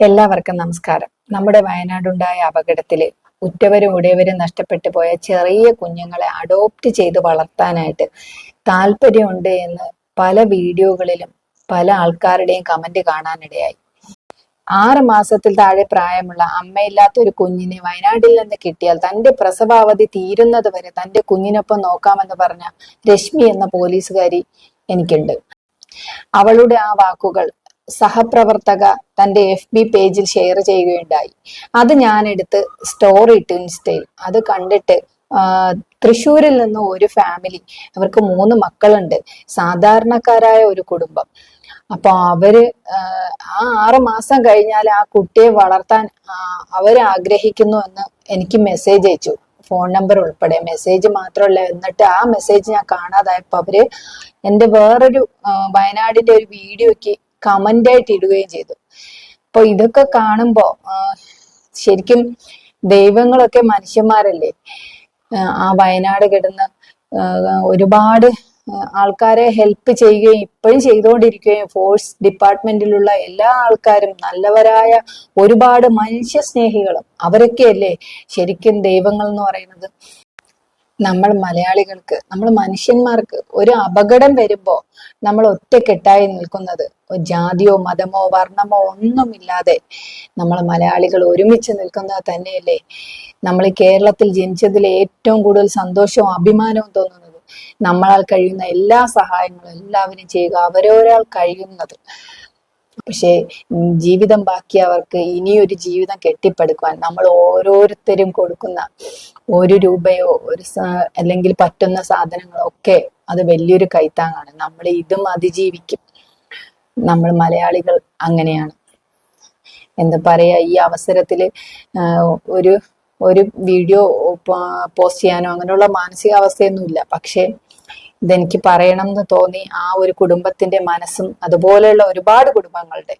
എല്ലാവർക്കും നമസ്കാരം. നമ്മുടെ വയനാടുണ്ടായ അപകടത്തിൽ ഉറ്റവരും ഉടയവരും നഷ്ടപ്പെട്ടു പോയ ചെറിയ കുഞ്ഞുങ്ങളെ അഡോപ്റ്റ് ചെയ്ത് വളർത്താനായിട്ട് താല്പര്യമുണ്ട് എന്ന് പല വീഡിയോകളിലും പല ആൾക്കാരുടെയും കമന്റ് കാണാനിടയായി. ആറ് മാസത്തിൽ താഴെ പ്രായമുള്ള അമ്മയില്ലാത്ത ഒരു കുഞ്ഞിനെ വയനാട്ടിൽ നിന്ന് കിട്ടിയാൽ തന്റെ പ്രസവാവധി തീരുന്നത് വരെ തന്റെ കുഞ്ഞിനൊപ്പം നോക്കാമെന്ന് പറഞ്ഞ രശ്മി എന്ന പോലീസുകാരി എനിക്കുണ്ട്. അവളുടെ ആ വാക്കുകൾ സഹപ്രവർത്തക തന്റെ എഫ് ബി പേജിൽ ഷെയർ ചെയ്യുകയുണ്ടായി. അത് ഞാൻ എടുത്ത് സ്റ്റോറി ഇട്ടു ഇൻസ്റ്റയിൽ അത് കണ്ടിട്ട് തൃശ്ശൂരിൽ നിന്ന് ഒരു ഫാമിലി അവർക്ക് മൂന്ന് മക്കളുണ്ട് സാധാരണക്കാരായ ഒരു കുടുംബം. അപ്പൊ അവർ ആ, ആറ് മാസം കഴിഞ്ഞാൽ ആ കുട്ടിയെ വളർത്താൻ അവർ ആഗ്രഹിക്കുന്നു എന്ന് എനിക്ക് മെസ്സേജ് അയച്ചു. ഫോൺ നമ്പർ ഉൾപ്പെടെ. മെസ്സേജ് മാത്രമല്ല എന്നിട്ട് ആ മെസ്സേജ് ഞാൻ കാണാതായപ്പോ അവർ എന്റെ വേറൊരു വയനാടിന്റെ ഒരു വീഡിയോക്ക് കമന്റ് ആയിട്ട് ഇടുകയും ചെയ്തു. അപ്പൊ ഇതൊക്കെ കാണുമ്പോ ശരിക്കും ദൈവങ്ങളൊക്കെ മനുഷ്യന്മാരല്ലേ? ആ, ആ വയനാട് കിടന്ന് ഒരുപാട് ആൾക്കാരെ ഹെൽപ്പ് ചെയ്യുകയും ഇപ്പോഴും ചെയ്തുകൊണ്ടിരിക്കുകയും ഫോഴ്സ് ഡിപ്പാർട്ട്മെന്റിലുള്ള എല്ലാ ആൾക്കാരും നല്ലവരായ ഒരുപാട് മനുഷ്യ സ്നേഹികളും അവരൊക്കെയല്ലേ ശരിക്കും ദൈവങ്ങൾ എന്ന് പറയുന്നത്? നമ്മൾ മലയാളികൾക്ക് നമ്മൾ മനുഷ്യന്മാർക്ക് ഒരു അപകടം വരുമ്പോ നമ്മൾ ഒറ്റക്കെട്ടായി നിൽക്കുന്നത്. ജാതിയോ മതമോ വർണമോ ഒന്നുമില്ലാതെ നമ്മൾ മലയാളികൾ ഒരുമിച്ച് നിൽക്കുന്നത് തന്നെയല്ലേ? നമ്മൾ കേരളത്തിൽ ജനിച്ചതിൽ ഏറ്റവും കൂടുതൽ സന്തോഷവും അഭിമാനവും തോന്നുന്നത് നമ്മളാൽ കഴിയുന്ന എല്ലാ സഹായങ്ങളും എല്ലാവരും ചെയ്യുക അവരോരാൾ കഴിയുന്നത്. പക്ഷേ ജീവിതം ബാക്കി അവർക്ക് ഇനിയൊരു ജീവിതം കെട്ടിപ്പടുക്കുവാൻ നമ്മൾ ഓരോരുത്തരും കൊടുക്കുന്ന ഒരു രൂപയോ ഒരു അല്ലെങ്കിൽ പറ്റുന്ന സാധനങ്ങളോ ഒക്കെ അത് വലിയൊരു കൈത്താങ്ങാണ്. നമ്മൾ ഇതും അതിജീവിക്കും. നമ്മൾ മലയാളികൾ അങ്ങനെയാണ്. എന്താ പറയാ ഈ അവസരത്തിൽ ഒരു ഒരു വീഡിയോ പോസ്റ്റ് ചെയ്യാനോ അങ്ങനെയുള്ള മാനസികാവസ്ഥയൊന്നുമില്ല. പക്ഷേ ഇതെനിക്ക് പറയണം എന്ന് തോന്നി ആ ഒരു കുടുംബത്തിന്റെ മനസ്സും അതുപോലെയുള്ള ഒരുപാട് കുടുംബങ്ങളുടെ